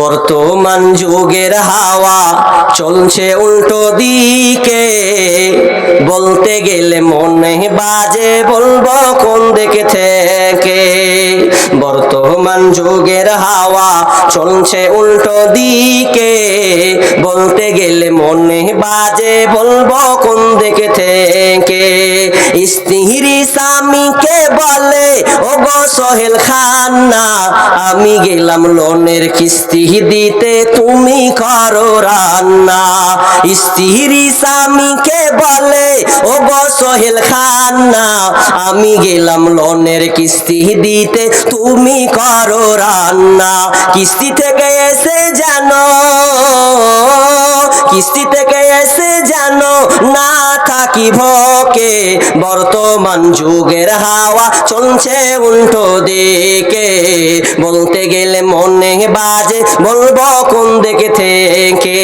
বর্তমান যুগের হাওয়া চলছে উল্টো দিকে। বলতে গেলে মনে বাজে বলব কোন দেখে থেকে? বর্তমান যুগের হাওয়া চলছে উল্টো দিকে। বলতে গেলে মনে বাজে বলব কোন দিকে থেকে। স্ত্রী স্বামীকে বলে ও গো সোহেল খান্না, আমি গেলাম লোনের কিস্তি দিতে, তুমি করো রান্না। স্ত্রী স্বামীকে বলে ও গো সোহেল খান্না, আমি গেলাম লোনের কিস্তি দিতে তুমি করো রান্না কিস্তি থেকে এসে জানো। কিস্তি থেকে এসে জানো না থাকি ভকে বর্তমান যুগের হাওয়া চলছে উল্টো দিকে। বলতে গেলে মনে বাজে, বলব কোন দিকে থেকে?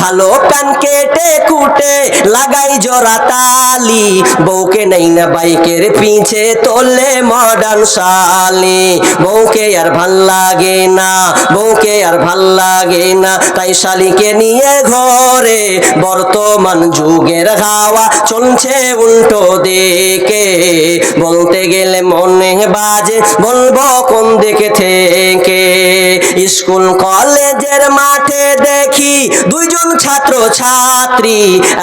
ভালো কান কেটে কুটে লাগাই জোড়া তালি। বউকে নেই না বাইকের পিছে তোলে মডার্ন শালি। বউকে আর ভালো লাগে না, বউকে আর ভালো লাগে না, তাই শালিকে নিয়ে ঘরে বর্তমান যুগের হাওয়া চলছে উল্টো দিকে। বলতে গেলে মনে বাজে, বলব কোন দিকে থেকে? স্কুল, কলেজের মাঠে দেখি দুইজন ছাত্র ছাত্রী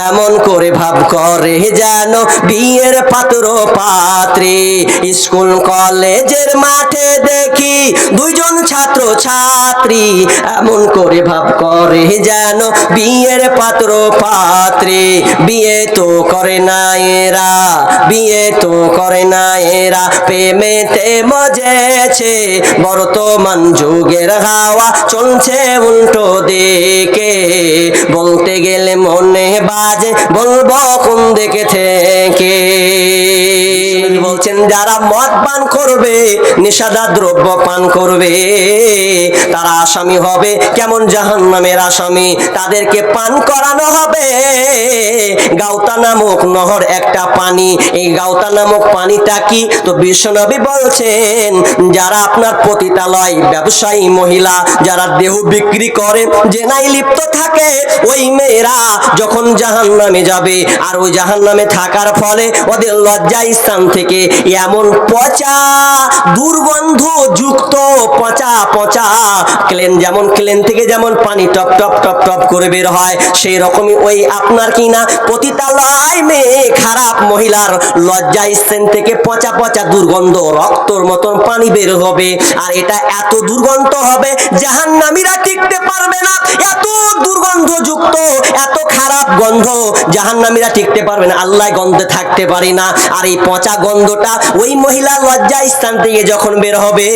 এমন করে ভাব করে যেন বিয়ের পাত্র পাত্রী। স্কুল, কলেজের মাঠে দেখি দুইজন ছাত্র ছাত্রী এমন করে ভাব করে যেন বিয়ের পাত্র পাত্রে, বিয়ে তো করে না এরা, বিয়ে তো করে না এরা। প্রেমেতে মজেছে, বর্তমান যুগের হাওয়া চলছে উল্টো দিকে। বলতে গেলে মনে বাজে, বলব কোন দিকে থেকে? বলছেন, যারা মদ পান করবে নেশাদার দ্রব্য পান করবে, তারা আসামি হবে। কেমন জাহান নামের আসামি? তাদেরকে পান করানো হবে। গাউতা নামক নহর একটা পানি। এই গাউতা নামক পানিটা কি? তো বিশ্বনবী বলছেন, যারা আপনার পতিতালয়, ব্যবসায়ী, মহিলা, যারা দেহ বিক্রি করে জেনাই লিপ্ত থাকে, ওই মেয়েরা যখন জাহান নামে যাবে, আর ওই জাহান নামে থাকার ফলে ওদের লজ্জা স্থান থেকে এমন পচা, দুর্গন্ধ যুক্ত পচা পচা। ক্লেন যেমন, ক্লেন থেকে যেমন পানি টপ টপ টপ টপ করে বের হয়, সেই রকমই ওই আপনার কি না? পতিতালয় মেয়ে খারাপ মহিলার লজ্জা স্থান থেকে পচা পচা দুর্গন্ধ রক্তর মতন পানি বের হবে। আর এটা এত দুর্গন্ধ হবে, জাহান্নামীরা টিকতে পারবে না। এত দুর্গন্ধ যুক্ত, এত খারাপ গন্ধ জাহান্নামীরা টিকতে পারবে না। আল্লাহ গন্ধে থাকতে পারি না। আর এই পচা গন্ধটা ওই মহিলা লজ্জা স্থান থেকে যখন বের হবে,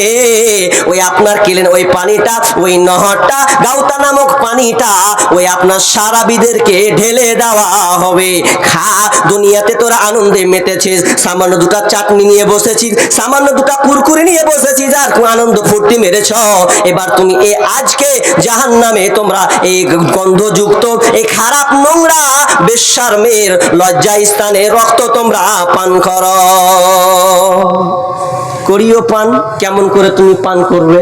ওই আপনার কিলেন ওই পানিটা, ওই নহরটা, গাউতা নামক পানিটা, ওই আপনার সারাবিদেরকে ঢেলে দেওয়া হবে। খা, দুনিয়াতে তোরা আনন্দে মেতেছিস সামান্য দুটা চাটনি নিয়ে বসেছিস, সামান্য দুটা কুরকুরি নিয়ে বসেছিস, আর আনন্দ ফুর্তি মেরেছ। এবার তুমি এ আজকে জাহান নামে তোমরা এই গন্ধযুক্ত এই খারাপ নোংরা, বেশ্যার মেয়ের লজ্জা স্থানে রক্ত তোমরা পান করো। করিও পান কেমন করে তুমি পান করবে?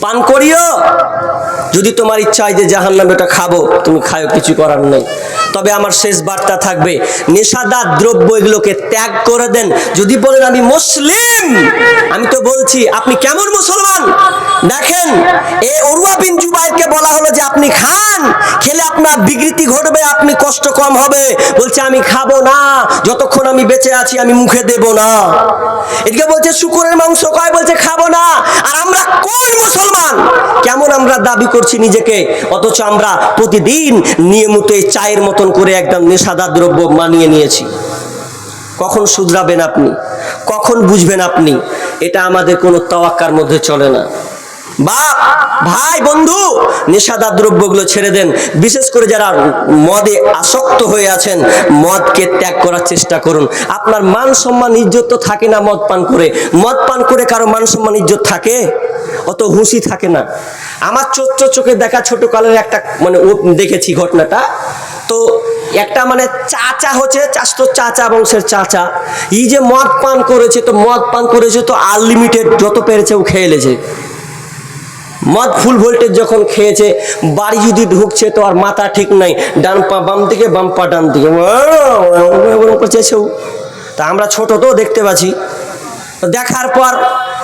পান করিও? যদি তোমার ইচ্ছা হয় যে জাহান নামে ওটা খাব, তুমি খাও কিছু করার নেই। তবে আমার শেষ বার্তা থাকবে, নেশাদার দ্রব্য এগুলোকে ত্যাগ করে দেন। যদি বলেন আমি মুসলিম, আমি তো বলছি, আপনি কেমন মুসলমান? দেখেন, এ অরুয়া বিন জুবাইরকে বলা হলো যে আপনি খান, খেলে আপনার বিকৃতি ঘটবে, আপনি কষ্ট কম হবে। বলছে, আমি খাব না, যতক্ষণ আমি বেঁচে আছি, আমি মুখে দেব না। এদিকে বলছে, শুকুরের মাংস কয়? বলছে, খাব না। আর আমরা কোন মুসলমান? কেমন আমরা দাবি করছি নিজেকে। অথচ আমরা প্রতিদিন নিয়মিত এই চায়ের মতন করে একদম নেশাদার দ্রব্য মানিয়ে নিয়েছি। কখন শুধরাবেন আপনি? কখন বুঝবেন আপনি? এটা আমাদের কোনো তওয়াক্কার মধ্যে চলে না। বাপ, ভাই, বন্ধু, নেশাদার দ্রব্যগুলো ছেড়ে দেন। বিশেষ করে যারা মদে আসক্ত হয়ে আছেন, মদকে ত্যাগ করার চেষ্টা করুন। আপনার মান সম্মান, ইজ্জত তো থাকে না মদ পান করে। মদ পান করে কারও মান সম্মান, ইজ্জত থাকে? অত হুঁশি থাকে না। আমার চোখ চোখে দেখা ছোট কালের একটা মানে দেখেছি ঘটনাটা। তো একটা মানে চাচা হচ্ছে চাষতো চাচা, বংশের চাচা। এই যে মদ পান করেছে, তো মদ পান করেছে, তো আনলিমিটেড যত পেরেছে ও খেয়ে মদ ফুল ভোল্টেজ যখন খেয়েছে, বাড়ি যদি ঢুকছে তো আর মাথা ঠিক নাই। ডান পা বাম দিকে, বাম পা ডান দিকে। তা আমরা ছোট তো, দেখতে পাচ্ছি। তো দেখার পর,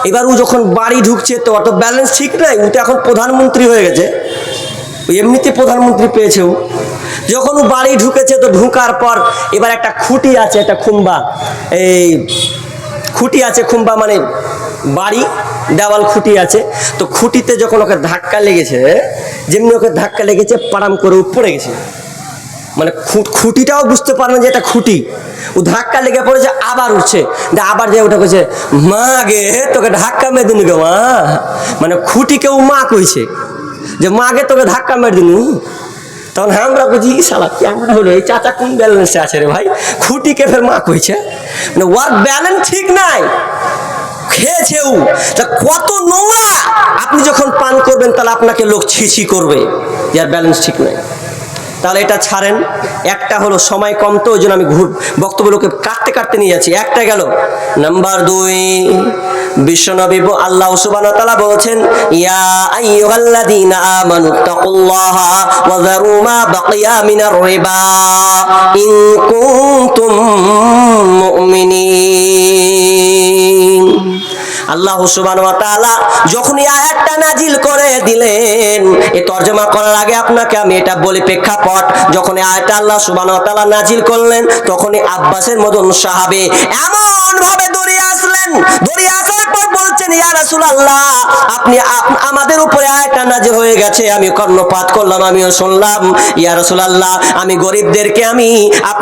এবার ও যখন বাড়ি ঢুকছে তো অত ব্যালেন্স ঠিক নাই, ও তো এখন প্রধানমন্ত্রী হয়ে গেছে। এমনিতে প্রধানমন্ত্রী পেয়েছে ও। যখন ও বাড়ি ঢুকেছে তো ঢুকার পর, এবার একটা খুঁটি আছে, একটা খুম্বা। এই খুঁটি আছে, খুম্বা মানে বাড়ি দেওয়াল খুঁটি আছে। তো খুঁটিতে যখন ওকে ধাক্কা লেগেছে, যেমনি ওকে ধাক্কা লেগেছে, পারাম করে পড়ে গেছে। মানে খুঁটিটাও বুঝতে পারে না যে এটা খুঁটি। ও ধাক্কা লেগে পড়েছে, আবার উঠছে। আবার যে ওটা কইছে, মা গে, তোকে ধাক্কা মেরে দিন গে, মা। মানে খুঁটিকেও মা কইছে যে মাকে তোকে ধাক্কা মেরে দিন। তখন আমরা বুঝি সালা কেমন হলো? এই চাচা কোন ব্যালেন্সে আছে রে ভাই? খুঁটিকে ফের মা কইছে মানে ওয়ার ব্যালেন্স ঠিক নাই। খেয়েছে ও। তা কত নোংরা। আপনি যখন পান করবেন, তাহলে আপনাকে লোক ছিছি করবে। যার ব্যালেন্স ঠিক নাই। তাহলে এটা ছাড়েন। একটা হলো সময় কম তো, ওই জন্য আমি ঘুর বক্তব্যগুলোকে কাটতে কাটতে নিয়ে যাচ্ছি। একটা গেল। নাম্বার দুই, বিশ্বনবী আল্লাহ সুবহানাহু ওয়া তাআলা বলছেন, ইয়া আইয়ুহাল্লাযীনা আমানু তাকুল্লাহা ওয়া যারু মা বাকিয়া মিনার রিবা ইন কুনতুম মুমিনিন। আল্লাহ তাআলা যখন এই আয়াতটা নাজিল করে দিলেন, এ তর্জমা করার আগে আপনাকে আমি এটা বলি প্রেক্ষাপট, যখন এই আয়াতটা আল্লাহ সুবান নাজিল করলেন, তখনই আব্বাসের মদন সাহাবে এমন ভাবে দৌড়ে আসলেন। দৌড়ে আসার পর বলছেন, ইয়া রাসূলুল্লাহ, আপনি আমাদের উপরে আয়াতটা নাজিল হয়ে গেছে। আমি কর্ণপাত করলাম, আমিও শুনলাম। ইয়া রাসূলুল্লাহ, আমি গরিবদেরকে আমি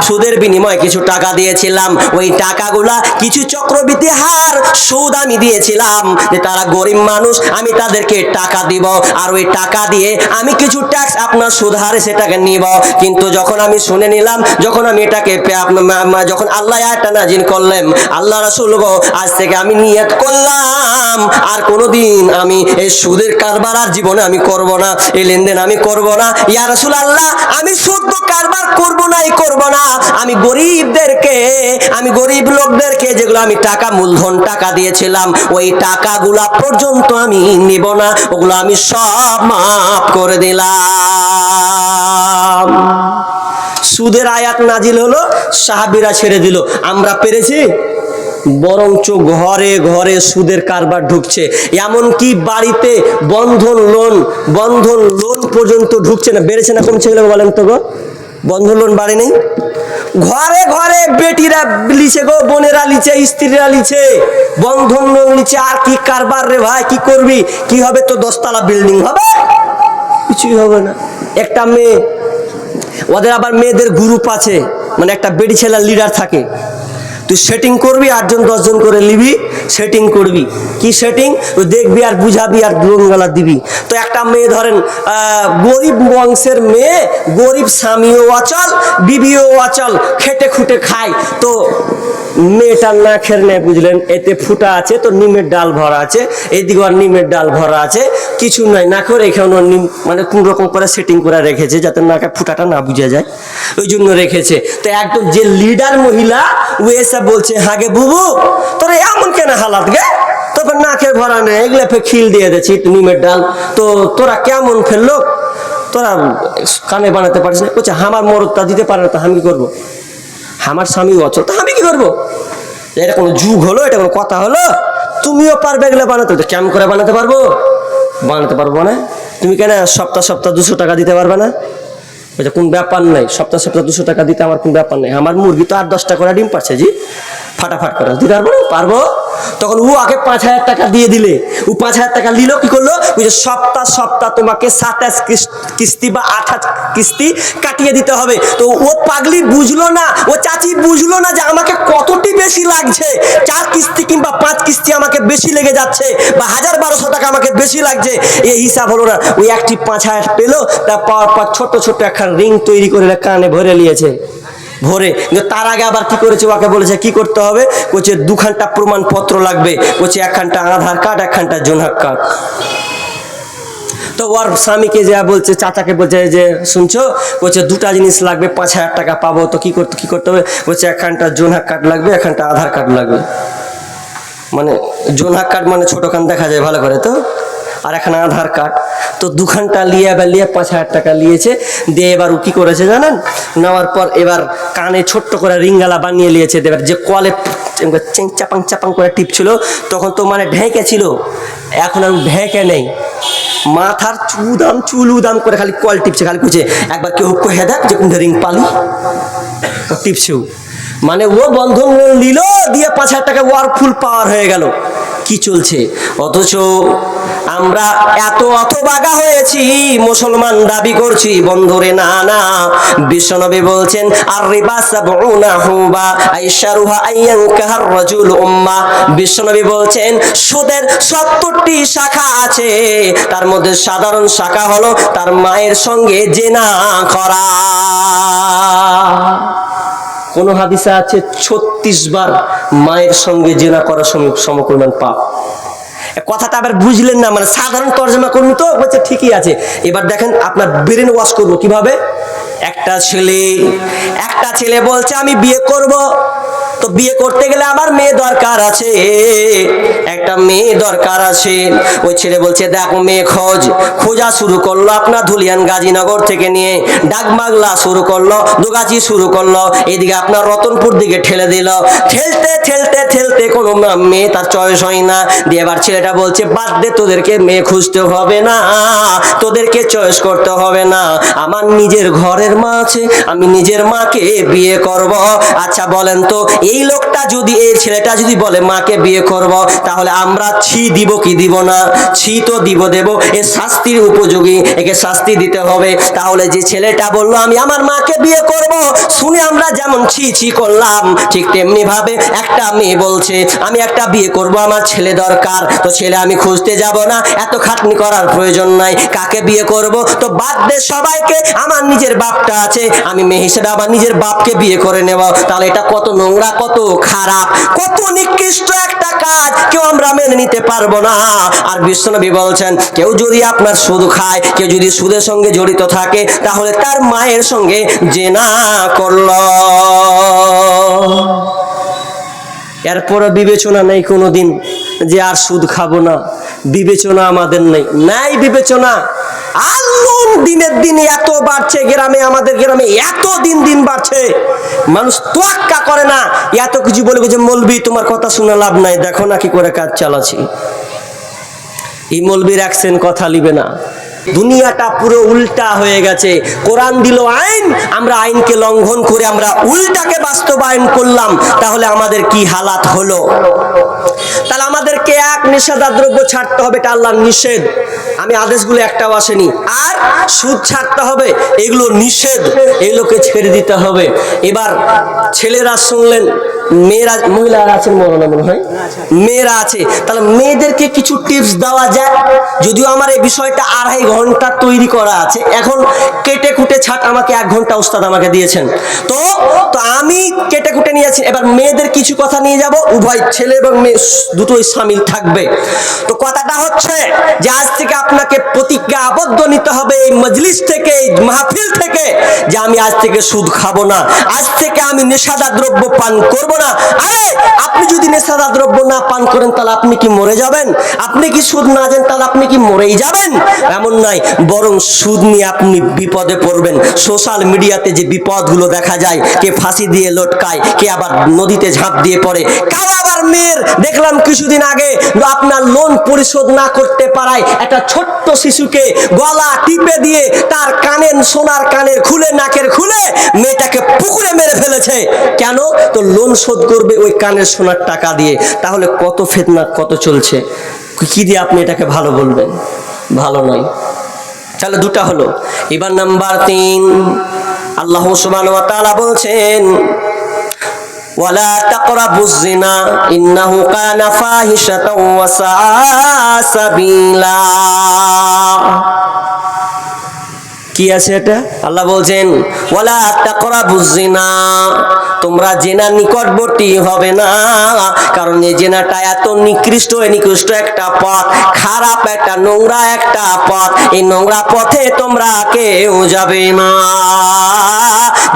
সুদের বিনিময়ে কিছু টাকা দিয়েছিলাম। ওই টাকাগুলা কিছু চক্রবৃদ্ধি হার সুদ আমি দিয়েছিলাম যে তারা গরিব মানুষ, আমি তাদেরকে টাকা দিব। আর ওই টাকা দিয়ে আমি কিছু ট্যাক্স আপনার সুদ হারে সেটাকে নিব। কিন্তু যখন আমি শুনে নিলাম, যখন আমি এটাকে আপনার যখন আল্লাহ আয়াতটা নাজিল করলেন, আল্লাহ রাসূল গো, আজ থেকে আমি নিয়ত করলাম। আর কোনোদিন আমি এই সুদের কারবার আর জীবনে আমি করব না, এই লেনদেন আমি করব না। ইয়া রাসূল আল্লাহ আমি শুদ্ধ কারবার করব নাই করব না। আমি গরিবদেরকে, আমি গরিব লোকদেরকে যেগুলো আমি টাকা, মূলধন, টাকা দিয়েছিলাম, ওই টাকাগুলা পর্যন্ত আমি নিব না, ওগুলো আমি সব মাফ করে দিলাম। সুদের আয়াত নাজিল হলো, সাহাবিরা ছেড়ে দিল। আমরা পেরেছি? বরঞ্চ ঘরে ঘরে সুদের কারবার ঢুকছে। এমনকি বাড়িতে বন্ধন লোন বন্ধন লোন পর্যন্ত ঢুকছে না। বেড়েছে না কমছে গেলে বলেন তো গো। বন্ধন লোন বাড়ে নেই? ঘরে ঘরে বেটিরা লিছে গো, বোনেরা লিছে, স্ত্রীরা লিছে। বন্ধন লোন লিছে আর কি কারবার রে ভাই, কি করবি? কি হবে তো দশতলা বিল্ডিং হবে? কিছুই হবে না। একটা মেয়ে, ওদের আবার মেয়েদের গ্রুপ আছে। মানে একটা বেডি ছেলের লিডার থাকে। তুই সেটিং করবি, আটজন, দশজন করে নিবি সেটিং করবি। কি সেটিং দেখবি আর বুঝাবি আর লোনগালা দিবি। তো একটা মেয়ে ধরেন গরিব বংশের মেয়ে, গরিব স্বামীও অচল বিবিও অচল খেটে খুটে খায়। তো মেয়েটার না খের নেয় বুঝলেন? এতে ফুটা আছে, তো নিমের ডাল ভরা আছে এইদিকে আর নিমের ডাল ভরা আছে, কিছু নাই। না করে এখানে নিম মানে কোন রকম করে সেটিং করে রেখেছে, যাতে নাকে ফুটাটা না বুঝা যায়। ওই জন্য রেখেছে। তো একদম যে লিডার মহিলা, ও এসে বলছে হাগে বুবু, তোরা এমন কেন হালাত গে? তবে নাকের ভরা নেই, এগুলো ফের খিল দিয়ে দিয়েছি নিমের ডাল। তো তোরা কেমন ফেলল তোরা কানে বানাতে পারিস না। বলছে আমার মরদটা দিতে পারে না, তো আমি কি করব? আমার স্বামী অচল, তা আমি কি করব? এটা কোনো যুগ হলো, এটা কোনো কথা হলো? তুমিও পারবে এগুলো বানাতে, তো কেমন করে বানাতে পারব? বানাতে পারব না তুমি কেন সপ্তাহ সপ্তাহ দুশো টাকা দিতে পারবে না? বলছে কোন ব্যাপার নাই, সপ্তাহ সপ্তাহ দুশো টাকা দিতে আমার কোন ব্যাপার নেই। আমার মুরগি তো আট দশটা করে ডিম পারছে জি। ফাটাফাট করে। দিতে পারব? পারব। তখন ও আগে পাঁচ হাজার টাকা দিয়ে দিলে। ও পাঁচ হাজার টাকা নিল, কি করল? ওই যে সপ্তাহ সপ্তাহ তোমাকে সাতাশ কিস্তি বা আঠাশ কিস্তি কাটিয়ে দিতে হবে। তো ও পাগলি বুঝলো না, ও চাচি বুঝলো না যে আমাকে কতটি বেশি লাগছে। চার কিস্তি কিংবা পাঁচ কিস্তি আমাকে বেশি লেগে যাচ্ছে বা হাজার বারোশো টাকা আমাকে বেশি লাগছে। এই হিসাব হলো না, ওই একটি পাঁচ হাজার পেল, তা পাওয়ার পর ছোট্ট ছোট্ট একখান রিং তৈরি করে কানে ভরে নিয়েছে। ভরে। কিন্তু তার আগে আবার কি করেছে? ওকে বলেছে, কি করতে হবে? বলছে দুখানটা প্রমাণপত্র লাগবে। বলছে একখানটা আধার কার্ড, একখানটা জোনহাক কার্ড। তো ওর স্বামীকে যা বলছে, চাচাকে বলছে যে শুনছো? বলছে দুটা জিনিস লাগবে, পাঁচ হাজার টাকা পাবো। তো কি করতে কি করতে হবে? বলছে একখানটা জোনহাক কার্ড লাগবে, একখানটা আধার কার্ড লাগবে। মানে জোনহাক কার্ড মানে ছোট কান দেখা যায় ভালো করে, তো? আর এখানে আধার কার্ড। তো দুখানটা নিয়ে এবার লিয়ে পাঁচ হাজার টাকা নিয়েছে দিয়ে এবার ও কি করেছে জানেন? নেওয়ার পর এবার কানে ছোট্ট করে রিঙ্গালা বানিয়ে নিয়েছে এবার যে কলে চেং চাপাং চাপাং করে টিপছিল তখন তো মানে ঢেকে ছিল। এখন আর ঢেকে নেই। মাথার চুদাম চুল উদাম করে খালি কল টিপছে, খালি কুচে একবার কেউ কহে দেখ যে কোনটা রিং পালি। টিপছেও মানে ও বন্ধন নিল, দিয়ে পাঁচ হাজার টাকা ওয়ার ফুল পাওয়ার হয়ে গেল। কি চলছে? অথচ আমরা এত অত অথবাগা হয়েছি, মুসলমান দাবি করছি, বন্ধুরে না না। বিশ্বনবী বলছেন আর রিবা সাবউনা হুবা আইশারুহা আইয়ান কাহার রাজুল উম্মা। বিশ্বনবী বলছেন, সুদের সত্তরটি শাখা আছে। তার মধ্যে সাধারণ শাখা হলো তার মায়ের সঙ্গে জেনা করা। কোন হাদিসে আছে, ছত্রিশ বার মায়ের সঙ্গে জেনা করা সম- সমপরিমাণ পাপ। কথাটা আবার বুঝলেন না মানে সাধারণ তর্জমা করুন তো, বলছে ঠিকই আছে। এবার দেখেন আপনার ব্রেন ওয়াশ করব কীভাবে? একটা ছেলে একটা ছেলে বলছে, আমি বিয়ে করব। তো বিয়ে করতে গেলে আমার মেয়ে দরকার আছে। একটা মেয়ে দরকার আছে। ওই ছেলে বলছে, দেখো মেয়ে, খোঁজ। খোঁজা শুরু করল আপনার ধুলিয়ান গাজীনগর থেকে নিয়ে ডাকবাংলা শুরু করল, দুগাছি শুরু করল, এদিকে আপনার রতনপুর দিকে ঠেলে দিল। ঠেলতে ঠেলতে ঠেলতে কোনো মেয়ে তার চয়েস হয় না। দিয়ে এবার ছেলেটা বলছে, বাদ দে, তোদেরকে মেয়ে খুঁজতে হবে না। তোদেরকে চয়েস করতে হবে না। আমার নিজের ঘরের মা আছে, আমি নিজের মাকে বিয়ে করব। আচ্ছা বলেন তো, এই লোকটা যদি, এই ছেলেটা যদি বলে মাকে বিয়ে করব, তাহলে আমরা ছি দিব কি দিব না? ছি তো দিব, দেব। এ শাস্তির উপযোগী, একে শাস্তি দিতে হবে। তাহলে যে ছেলেটা বলল, আমি আমার মাকে বিয়ে করব শুনে আমরা যেমন ছি ছি করলাম, ঠিক তেমনি ভাবে একটা মেয়ে বলছে, আমি একটা বিয়ে করব, আমার ছেলে দরকার, তো ছেলে আমি খুঁজতে যাব না, এত খাটনি করার প্রয়োজন নাই, কাকে বিয়ে করব? তো বাদ দে সবাইকে, আমার নিজের বাপটা আছে, আমি মেয়ে হিসেবে আমার নিজের বাপকে বিয়ে করে নেব। তাহলে এটা কত নোংরা, কত খারাপ, কত নিকৃষ্ট একটা কাজ, কেউ আমরা মেনে নিতে পারব না। আর বিশ্বনবী বলছেন, কেউ যদি আপনার সুদ খায়, কেউ যদি সুদের সঙ্গে জড়িত থাকে, তাহলে তার মায়ের সঙ্গে জেনা করল। এরপরে বিবেচনা নেই কোনো দিন যে আর সুদ খাব না। বিবেচনা আমাদের নেই। নাই বিবেচনা। আর লোন দিনের দিন এত বাড়ছে গ্রামে, আমাদের গ্রামে এত দিন দিন বাড়ছে। মানুষ তোয়াক্কা করে না। এত কিছু বলবে যে মলবি, তোমার কথা শুনে লাভ নাই। দেখো না কি করে কাজ চালাচ্ছি। এই মলবির অ্যাকশন কথা লিবে না। দুনিয়াটা পুরো উল্টা হয়ে গেছে। কোরআন দিল আইন, আমরা আইনকে লঙ্ঘন করে আমরা উল্টাকে বাস্তবায়ন করলাম, তাহলে আমাদের কি হালাত হলো? তাহলে আমাদেরকে এক নিষেধাদ্রব্য ছাড়তে হবে, এটা আল্লাহর নিষেধ। আমি আদেশগুলো একটাও আসেনি। আর সুদ ছাড়তে হবে, এগুলো নিষেধ, এগুলোকে ছেড়ে দিতে হবে। এবার ছেলেরা শুনলেন মেয়েরা মহিলারা আছেন মরনা মনে হয়? মেয়েরা আছে। তাহলে মেয়েদেরকে কিছু টিপস দেওয়া যায়। যদিও আমার এই বিষয়টা আড়াই ঘণ্টা তৈরি করা আছে। এখন কেটে কুটে ছাট আমাকে এক ঘণ্টা উস্তাদ আমাকে দিয়েছেন। তো তো আমি কেটে কুটে নিয়েছি এবার মেয়েদের কিছু কথা নিয়ে যাব। উভয় ছেলে এবং মেয়ে দুটোই সামিল থাকবে। তো কথাটা হচ্ছে যে আজ থেকে আপনাকে প্রতিজ্ঞা আবদ্ধ নিতে হবে এই মজলিস থেকে এই মাহফিল থেকে যে আমি আজ থেকে সুদ খাব না। আজ থেকে আমি নেশাদার দ্রব্য পান করব না। আরে, আপনি যদি নেশাদার দ্রব্য না পান করেন, তাহলে আপনি কি মরে যাবেন? আপনি কি সুদ না তাহলে আপনি কি মরেই যাবেন? এমন বরং সুদ নিয়ে আপনি বিপদে পড়বেন। সোশ্যাল মিডিয়াতে যে বিপদগুলো দেখা যায়, কে ফাঁসি দিয়ে লটকায়, কে আবার নদীতে ঝাঁপ দিয়ে পড়ে। কারও আবার মেয়ের? দেখলাম কিছুদিন আগে আপনার লোন পরিশোধ না করতে পারায় একটা ছোট্ট শিশুকে গলা টিপে দিয়ে তার কানের সোনার কানের খুলে, নাকের খুলে, মেয়েটাকে পুকুরে মেরে ফেলেছে। কেন? তো লোন শোধ করবে ওই কানের সোনার টাকা দিয়ে। তাহলে কত ফেতনা, কত চলছে? কি দিয়ে আপনি এটাকে ভালো বলবেন? ভালো নয়। তাহলে দুটা হলো। এবার নাম্বার তিন, আল্লাহ তাআলা বলছেন তাকরাবুজ জিনা ইন্নাহু কানা ফাহিশাতাও ওয়া সাআ সাবিলা। কি আছে এটা? আল্লাহ বলছেন ওয়ালা তাকরাবুজ জিনা। তোমরা জেনা নিকটবর্তী হবে না, কারণ এই জেনাটা এত নিকৃষ্ট নিকৃষ্ট একটা পথ, খারাপ একটা নোংরা একটা পথ, এই নোংরা পথে তোমরা কেউ যাবে না।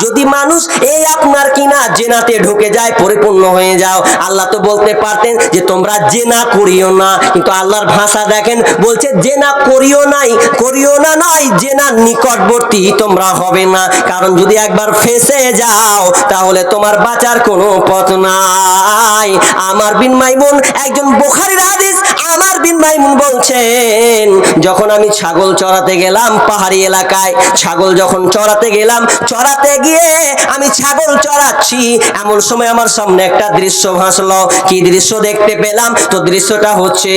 যদি মানুষ এই আপনার কিনা জেনাতে ঢুকে যায়, পরিপূর্ণ হয়ে যাও, আল্লাহ তো বলতে পারতেন যে তোমরা জেনা করিও না, কিন্তু আল্লাহর ভাষা দেখেন, বলছে জেনা করিও নাই, করিও না নয় জেনা নিকটবর্তী তোমরা হবে না, কারণ যদি একবার ফেসে যাও, তাহলে তোমার বাঁচার কোনো পথ নাই। আমার বিন মাইমুন একজন বোখারির হাদিস আমার বিন মাইমুন বলছেন, যখন আমি ছাগল চড়াতে গেলাম পাহাড়ি এলাকায়, ছাগল যখন চড়াতে গেলাম, চড়াতে গিয়ে আমি ছাগল চড়াচ্ছি। এমন সময় আমার সামনে একটা দৃশ্য ভাসলো। কি দৃশ্য দেখতে পেলাম? তো দৃশ্যটা হচ্ছে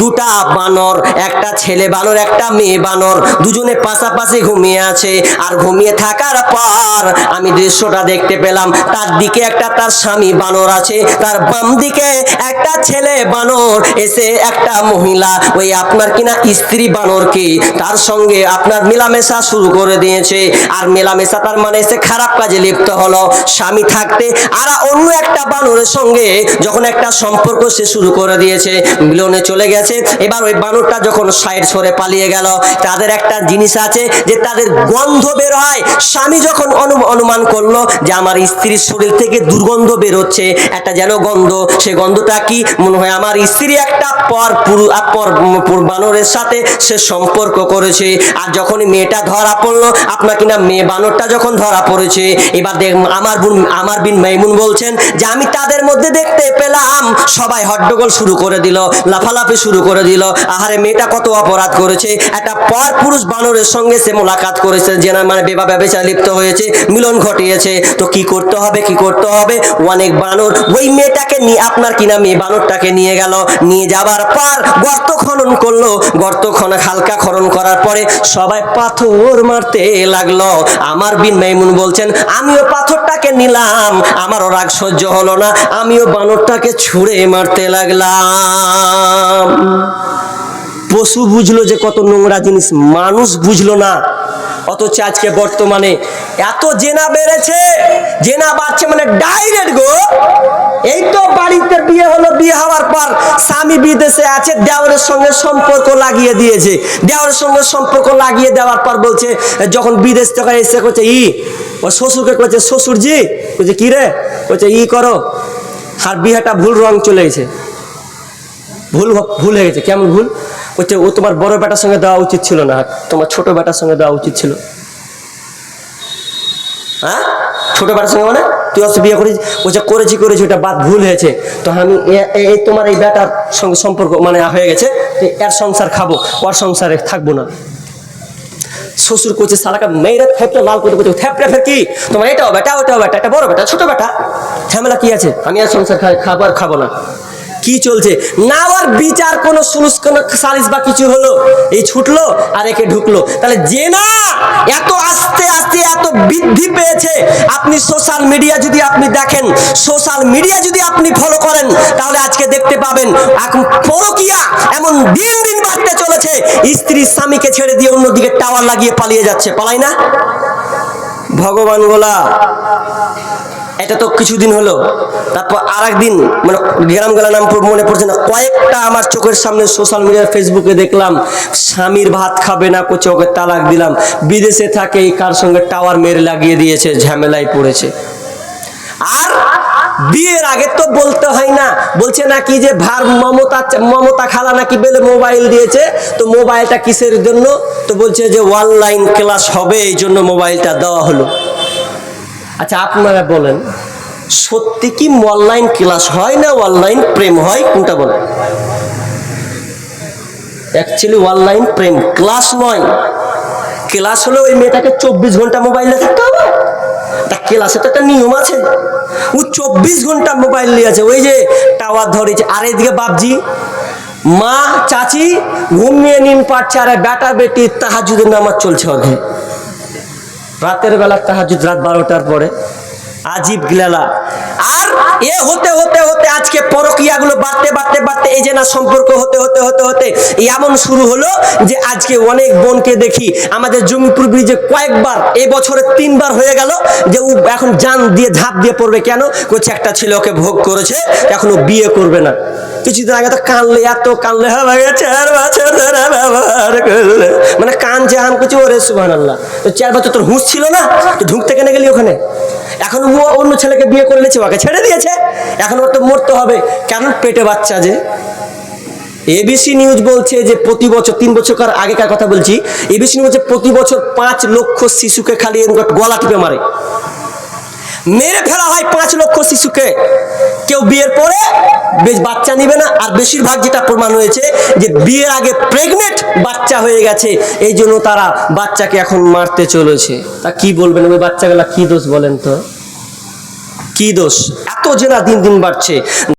দুটা বানর, একটা ছেলে বানর, একটা মেয়ে বানর। দুজনে পাশাপাশি ঘুমিয়ে আছে। আর ঘুমিয়ে থাকার পর আমি দৃশ্যটা দেখতে পেলাম। তার দিকে একটা তার স্বামী বানর আছে, তার বাম দিকে একটা ছেলে বানর, এসে একটা মহিলা, ওই আপনার কিনা স্ত্রী বানরকে তার সঙ্গে আপনার মেলামেশা শুরু করে দিয়েছে, আর মেলামেশা তার মানে সে খারাপ কাজে লিপ্ত হলো। স্বামী থাকতে আর অন্য একটা বানরের সঙ্গে যখন একটা সম্পর্ক সে শুরু করে দিয়েছে, মিলনে চলে গেছে। এবার ওই বানরটা যখন সাইড সরে পালিয়ে গেল, তাদের একটা জিনিস আছে যে তাদের গন্ধ বের হয়। স্বামী যখন অনু- অনুমান করল যে আমার স্ত্রীর শরীর থেকে দুর্গন্ধ বের হচ্ছে একটা যেন গন্ধ। সে গন্ধটা কি? মনে হয় আমার স্ত্রী একটা পর পুরু পর বানরের সাথে সে সম্পর্ক করেছে। আর যখনই মেয়েটা ধরা পড়ল, আপনার কিনা মেয়ে বানরটা যখন ধরা পড়েছে? এবার দেখ, আমার বোন আমার বিন মাইমুন বলছেন যে, আমি তাদের মধ্যে দেখতে পেলাম। সবাই হট্টগোল শুরু করে দিল, লাফালাফি শুরু করে দিল। আহারে, মেয়েটা কত অপরাধ করেছে। একটা পর পুরুষ বানরের সঙ্গে সে মোলাকাত করেছে, যে মানে বেবা ব্যবসা লিপ্ত হয়েছে, মিলন ঘটিয়েছে। তো কি করতে হবে, কি করতে হবে? অনেক বানর ওই মেয়েটাকে নিয়ে আপনার কিনা মেয়ে বানরটাকে নিয়ে গেল, নিয়ে যাবার পর গর্ত খনন করল। গর্ত খন হালকা খনন করার পরে সবাই পাথর মারতে লাগল। আমার বিন মাইমুন বলছেন, আমিও পাথরটাকে নিলাম, আমারও রাগ সহ্য হলো না, আমিও বানরটাকে ছুঁড়ে মারতে লাগলাম। পশু বুঝলো যে কত নোংরা জিনিস, মানুষ বুঝলো না। অথচ আজকে বর্তমানে এত জেনা বেড়েছে, জেনা বাড়ছে মানে ডাইরেক্ট গো। এই তো বাড়িতে বিয়ে হলো, বিয়ে হওয়ার পর স্বামী বিদেশে আছে, দেওরের সঙ্গে সম্পর্ক লাগিয়ে দিয়েছে। দেওরের সঙ্গে সম্পর্ক লাগিয়ে দেওয়ার পর বলছে, যখন বিদেশ থেকে এসে করছে ই ও শ্বশুরকে করছে শ্বশুরজি, বলছে, কি রে? বলছে, ই, করো। আর বিয়েটা ভুল রং চলে গেছে। ভুল ভুল হয়ে গেছে। কেমন ভুল? বলছে ও তোমার বড় বেটার সঙ্গে দেওয়া উচিত ছিল না, তোমার ছোট বেটার সঙ্গে দেওয়া উচিত ছিল। হ্যাঁ? ছোট বেটার সঙ্গে মানে? তুই অবশ্য বিয়ে করেছিস বলছে করেছি করেছি, ওটা বাদ ভুল হয়েছে। তো আমি এই তোমার এই বেটার সঙ্গে সম্পর্ক মানে হয়ে গেছে এর সংসার খাব, ওর সংসারে থাকব না। শ্বশুর করছে সালাকা মেয়েরা থেপটা লাল করে করছে থেপটা ফের কি? তোমার এটাও বেটা ওটাও বেটা এটা বড় বেটা, ছোট বেটা। ঝামেলা কি আছে? আমি আর সংসার খা- খাব আর খাব না। কি চলছে? না আর বিচার কোন সুলুস কোন সালিস বা কিছু হলো? এই ছুটলো আর একে ঢুকলো। তাহলে যে না এত আস্তে আস্তে এত বৃদ্ধি পেয়েছে, আপনি সোশ্যাল মিডিয়া যদি আপনি দেখেন সোশ্যাল মিডিয়া যদি আপনি ফলো করেন, তাহলে আজকে দেখতে পাবেন, এখন পরকিয়া এমন দিন দিন বাড়তে চলেছে। স্ত্রী স্বামীকে ছেড়ে দিয়ে অন্যদিকে টাওয়ার লাগিয়ে পালিয়ে যাচ্ছে। পালাই না? ভগবান গোলা। এটা তো কিছুদিন হলো। তারপর আর একদিন মানে গ্রাম গেলা নাম মনে পড়ছে না। কয়েকটা আমার চোখের সামনে সোশ্যাল মিডিয়া ফেসবুকে দেখলাম, স্বামীর ভাত খাবে না, কোচে ওকে তালাক দিলাম। বিদেশে থাকে কার সঙ্গে টাওয়ার মেরে লাগিয়ে দিয়েছে, ঝামেলায় পড়েছে। আর বিয়ের আগে তো বলতে হয় না। বলছে নাকি যে ভার মমতা মমতা খালা নাকি বেলে মোবাইল দিয়েছে, তো মোবাইলটা কিসের জন্য? তো বলছে যে অনলাইন ক্লাস হবে, এই জন্য মোবাইলটা দেওয়া হলো। আচ্ছা আপনারা বলেন, সত্যি কি অনলাইন ক্লাস হয় না অনলাইন প্রেম হয়? কোনটা বলেন? অ্যাকচুয়ালি অনলাইন প্রেম ক্লাস নয়। ক্লাস হলে ওই মেয়েটাকে চব্বিশ ঘণ্টা মোবাইলে থাকতে হবে। তা ক্লাসে তো একটা নিয়ম আছে। ও চব্বিশ ঘণ্টা মোবাইল নিয়ে আছে। ওই যে টাওয়ার ধরেছে। আর এদিকে বাপজি, মা, চাচি, ঘুমিয়ে নিন পাচ্ছে আর বেটা, বেটি, তাহাজুদের নামাজ চলছে ওকে রাতের বেলা তাহাজুদ রাত বারোটার পরে আজীব গিলালা। আর এ হতে হতে হতে আজকে পরকিয়াগুলো বাড়তে বাড়তে বাড়তে এই যে না সম্পর্ক হতে হতে হতে হতে এমন শুরু হলো যে আজকে অনেক বোনকে দেখি আমাদের জমিপুর ব্রিজে কয়েকবার এই বছরে তিনবার হয়ে গেল যে ও এখন জান দিয়ে ঝাঁপ দিয়ে পড়বে কেন? করছে একটা ছেলে ওকে ভোগ করেছে, এখন ও বিয়ে করবে না। কিছুদিন আগে তো কানলে এত, কানলে চার বছর ধরে ব্যবহার করলে। মানে কান যে আম করছে, ওরে সুবাহ আল্লাহ তো চার বছর তোর হুঁশ ছিল না? তুই ঢুকতে কেন গেলি ওখানে? এখন ও অন্য ছেলেকে বিয়ে করে নিয়েছে ওকে ছেড়ে দিয়েছে। এখন ওর তো মরতে হবে। কেন পেটে বাচ্চা যে? এবিসি নিউজ বলছে যে প্রতি বছর, তিন বছর আগেকার কথা বলছি এবিসি নিউজ বলছে প্রতি বছর পাঁচ লক্ষ শিশুকে খালি গলা টিপে মারে। মেরে ফেলা হয় পাঁচ লক্ষ শিশুকে। কেউ বিয়ের পরে বেশ বাচ্চা নিবে না, আর বেশিরভাগ যেটা প্রমাণ হয়েছে যে বিয়ের আগে প্রেগনেন্ট বাচ্চা হয়ে গেছে, এই জন্য তারা বাচ্চাকে এখন মারতে চলেছে। তা কি বলবেন ওই বাচ্চাগুলা কি দোষ বলেন তো? কি দোষ? এত জেনা দিন দিন বাড়ছে।